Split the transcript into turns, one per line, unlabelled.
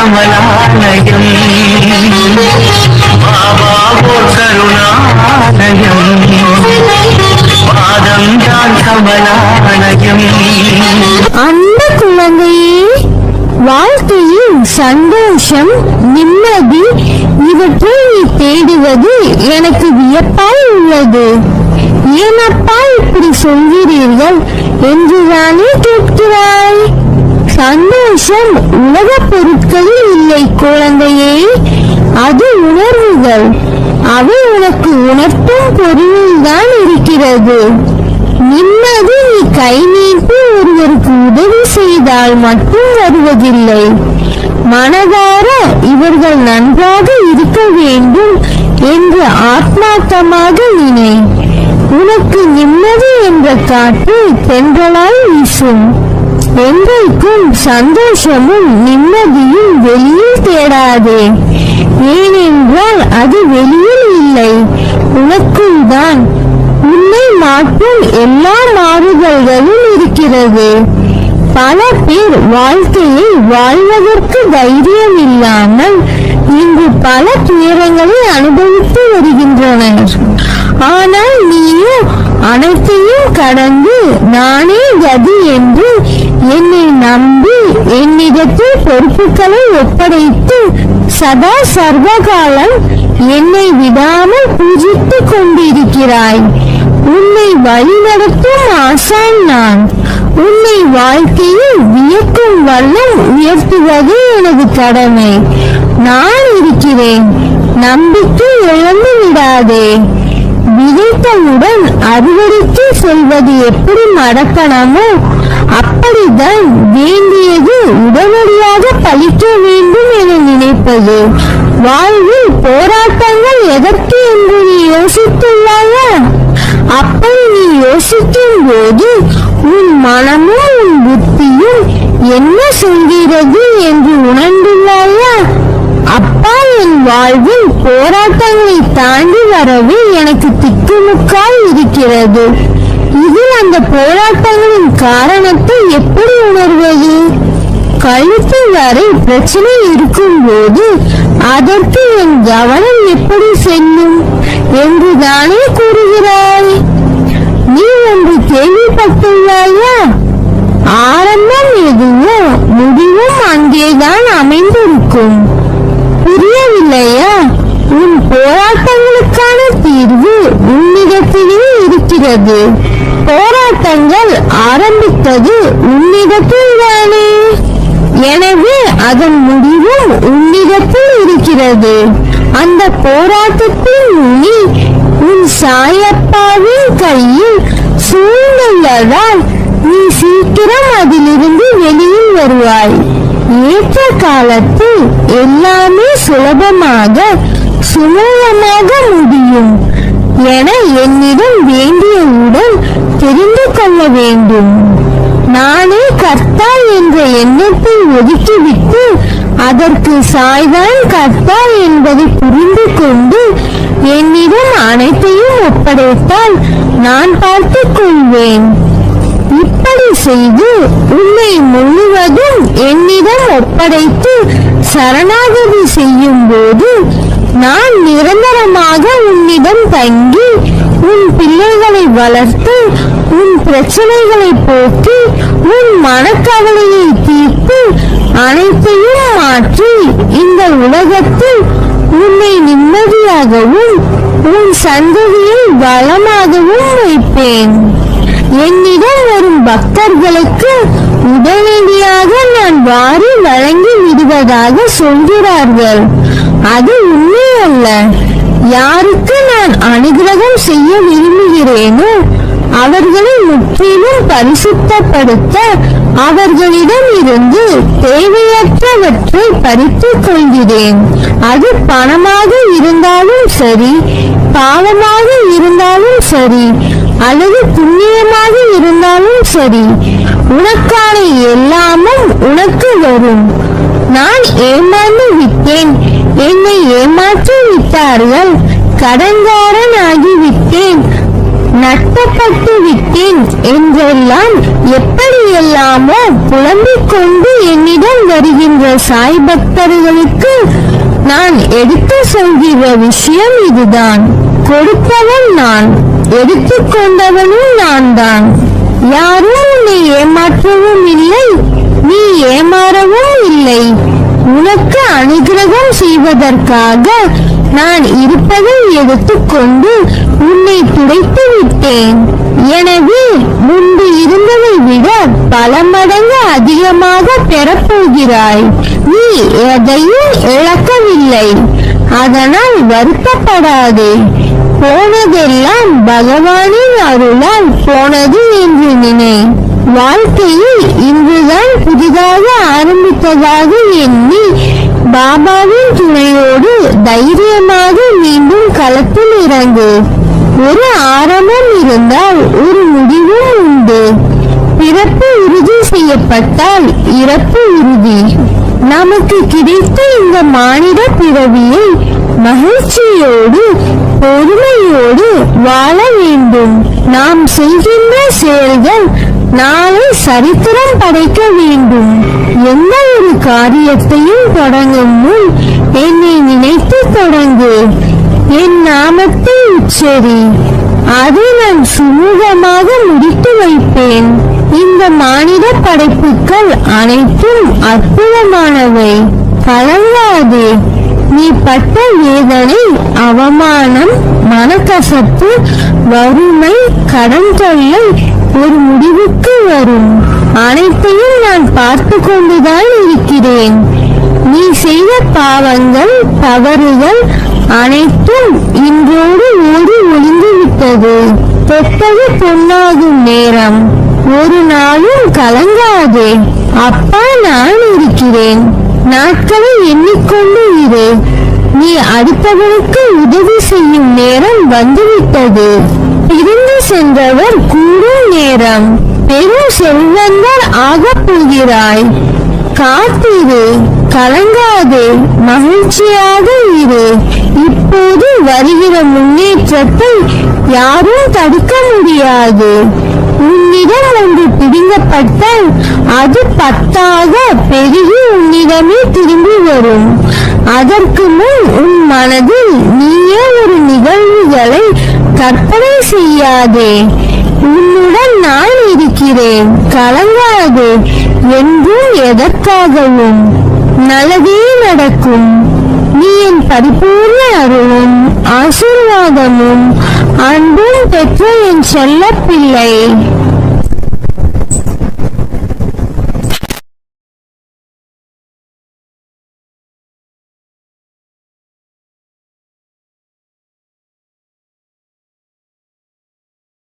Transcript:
கமலாலயம் பாபாவோ கருணாலயம் பாதம் தான் கமலாலயம்.
அந்த குழந்தையே வாழ்க்கையில் சந்தோஷம் நிம்மதி இவற்றை நீ தேடுவது எனக்கு வியப்பாய் உள்ளது. ஏனப்பா இப்படி சொல்கிறீர்கள்? என்று சந்தோஷம் உலக பொருட்களில் இல்லை குழந்தையே. அது உணர்வுகள். அவை உனக்கு உணர்த்தும் பொருளில் தான் இருக்கிறது. நிம்மதி நீ கை நீட்டி ஒருவருக்கு உதவி செய்தால் மட்டும் வருவதில்லை. மனதார இவர்கள் நன்றாக இருக்க வேண்டும் என்று ஆத்மார்த்தமாக நினை. உனக்கு நிம்மதி என்ற காற்று தென்றலாய் வீசும். என்றைக்கும் சந்தோஷமும் நிம்மதியும் வெளியில் தேடாதே. ஏனென்றால் அது வெளியில் இல்லை. உனக்குள் தான். உன்னை மாற்றும் எல்லா மாறுதல்களும் இருக்கிறது. பல பேர் வாழ்க்கையை வாழ்வதற்கு தைரியம் இல்லாமல் இங்கு பல துயரங்களை அனுபவித்து வருகின்றனர். ஆனால் நீயோ அனைத்தையும் கடந்து நானே கதி என்று என்னை நம்பி என்னிடத்தில் பொறுப்புகளை ஒப்படைத்து சதா சர்வகாலம் என்னை விடாமல் பூஜித்துக் கொண்டிருக்கிறாய். உன்னை வழிநடத்தும் ஆசான் நான். உன்னை வாழ்க்கையில் வியக்கும் வண்ணம் உயர்த்துவது எனது கடமை. நான் இருக்கிறேன். நம்பிக்கை இழந்து விடாதே விதைத்தவுடன் அறுவடைக்கு செல்வது எப்படி மடக்கணமோ அப்படிதான் வேண்டியது உடனடியாக பழிக்க வேண்டும் என நினைப்பது. வாழ்வில் போராட்டங்கள் எதற்கு என்று நீ யோசித்துள்ளாயா? அப்படி நீ யோசிக்கும் போது உன் மனமும் உன் புத்தியும் என்ன சொல்கிறது என்று உணர்ந்துள்ளாயா? அப்பா என் வாழ்வில் போராட்டங்களை தாண்டி வரவே எனக்கு திக்குமுக்காய் இருக்கிறது. இதில் அந்த போராட்டங்களின் காரணத்தை எப்படி உணர்வது? கழுத்து வரை பிரச்சனை இருக்கும்போது அதற்கு என் கவனம் எப்படி செல்லும் என்று தானே கூறுகிறாய். நீ ஒன்று கேள்விப்பட்டுள்ளாயா? ஆரம்ப எனவே அதன் முடிவும் உன்னிடத்தில் இருக்கிறது. அந்த போராட்டத்தில் நீ உன் சாயப்பாவின் கையில் சூழ்ந்துள்ளதால் நீ சீக்கிரம் அதிலிருந்து வெளியில் வருவாய். ஏற்ற காலத்தில் எல்லாமே சுலபமாக சுமூகமாக முடியும் என என்னிடம் வேண்டியவுடன் தெரிந்து கொள்ள வேண்டும். நானே கர்த்தா என்ற எண்ணத்தை ஒதுக்கிவிட்டு அதற்கு சாய்தான் கர்த்தா என்பதை புரிந்து கொண்டு என்னிடம் அனைத்தையும் ஒப்படைத்தால் நான் பார்த்துக் கொள்வேன். இப்படி செய்து உன்னை முழுவதும் என்னிடம் ஒப்படைத்து சரணாகதி செய்யும் போது நான் நிரந்தரமாக உன்னிடம் தங்கி உன் பிள்ளைகளை வளர்த்து உன் பிரச்சனைகளை போக்கி உன் மனக்கவலையை தீர்த்து அனைத்தையும் மாற்றி இந்த உலகத்தில் உன்னை நிம்மதியாகவும் உன் சந்ததியை வளமாகவும் வைப்பேன். என்னிடம் வரும் பக்தர்களுக்கு உடனடியாக நான் வாரி வழங்கி விடுவதாக சொல்கிறார்கள். அது உண்மை அல்ல யாருக்கு நான் அனுகிரகம் செய்ய விரும்புகிறேனோ அவர்களை முற்றிலும் பரிசுத்தப்படுத்த அவர்களிடம் இருந்து தேவையற்றவற்றை பறித்துக் கொள்கிறேன். அது பணமாக இருந்தாலும் சரி பாவமாக இருந்தாலும் சரி அல்லது புண்ணியமாக இருந்தாலும் சரி உனக்கான எல்லாமும் உனக்கு வரும். நான் ஏமாந்து விட்டேன். என்னை ஏமாற்றி விட்டார்கள். கடங்காரன் ஆகிவிட்டேன். நட்டப்பட்டு விட்டேன் என்றெல்லாம் எப்படியெல்லாமோ புலம்பிக் கொண்டு என்னிடம் வருகின்ற சாய் பக்தர்களுக்கு நான் எடுத்து சொல்கிற விஷயம் இதுதான். கொடுப்பவன் நான் எடுத்துக்கொண்டவனும் நான் தான் யாரும் உன்னை ஏமாற்றவும் இல்லை நீ ஏமாறவும் இல்லை. உனக்கு அனுகிரகம் செய்வதற்காக நான் இருப்பதை எடுத்துக்கொண்டு உன்னை துடைத்து விட்டேன். எனவே முன்பு இருந்ததை விட பல மடங்கு அதிகமாக பெறப்போகிறாய். நீ எதையும் இழக்கவில்லை. அதனால் வருத்தப்படாதே. போனதெல்லாம் பகவானின் அருளால் போனது என்று நினை. வாழ்க்கையில் இன்றுதான் புதிதாக ஆரம்பித்ததாக எண்ணி பாபாவின் துணையோடு தைரியமாக மீண்டும் களத்தில் இறங்கு. ஒரு ஆரம்பம் இருந்தால் ஒரு முடிவும் உண்டு. பிறப்பு உறுதி செய்யப்பட்டால் இறப்பு உறுதி. நமக்கு கிடைத்த இந்த மாநில பிறவியை மகிழ்ச்சியோடு பொறுமையோடு வாழ வேண்டும். நாம் செய்கின்ற செயல்கள் நாளை சரித்திரம் படைக்க வேண்டும். எந்த ஒரு காரியத்தையும் தொடங்கும் முன் என்னை நினைத்து தொடங்கு. என் நாமத்தை உச்சரி. அதை நான் சுமூகமாக முடித்து வைப்பேன். இந்த மாநில படைப்புகள் அனைத்தும் அற்புதமானவை. கலங்காதே. நீ பட்ட வேதனை அவமானம் மனக்கசப்பு வறுமை கடன் தொல்லை ஒரு முடிவுக்கு வரும். அனைத்தையும் நான் பார்த்து கொண்டுதான் இருக்கிறேன். நீ செய்த பாவங்கள் தவறுகள் அனைத்தும் இன்றோடு ஓடி ஒளிந்து விட்டது. தொட்டது பொன்னாகும் நேரம். ஒரு நாளும் கலங்காதே. அப்பா நான் இருக்கிறேன். நாட்களை எண்ணிக்கொண்டு இரு. நீ அடுத்தவனுக்கு உதவி செய்யும் நேரம் வந்துவிட்டது. சென்றவர் கூடும் நேரம். பெரும் செல்வந்தர் ஆகப் போகிறாய் காத்திரு கலங்காதே மகிழ்ச்சியாக இரு. இப்போது வருகிற முன்னேற்றத்தை யாரும் தடுக்க முடியாது. உன்னிடம் ஒன்று பிடுங்கப்பட்டால் அது பத்தாக பெருகி உன்னிடமே திரும்பி வரும். அதற்கு முன் உன் மனதில் நீயே ஒரு நிகழ்வுகளை கற்பனை செய்யாதே. உன்னுடன் நான் இருக்கிறேன். கலங்காதே. என்றும் எதற்காகவும் நல்லதே நடக்கும். நீ என் பரிபூர்ண அருளும் ஆசீர்வாதமும் அன்பும் பெற்ற என் செல்ல பிள்ளை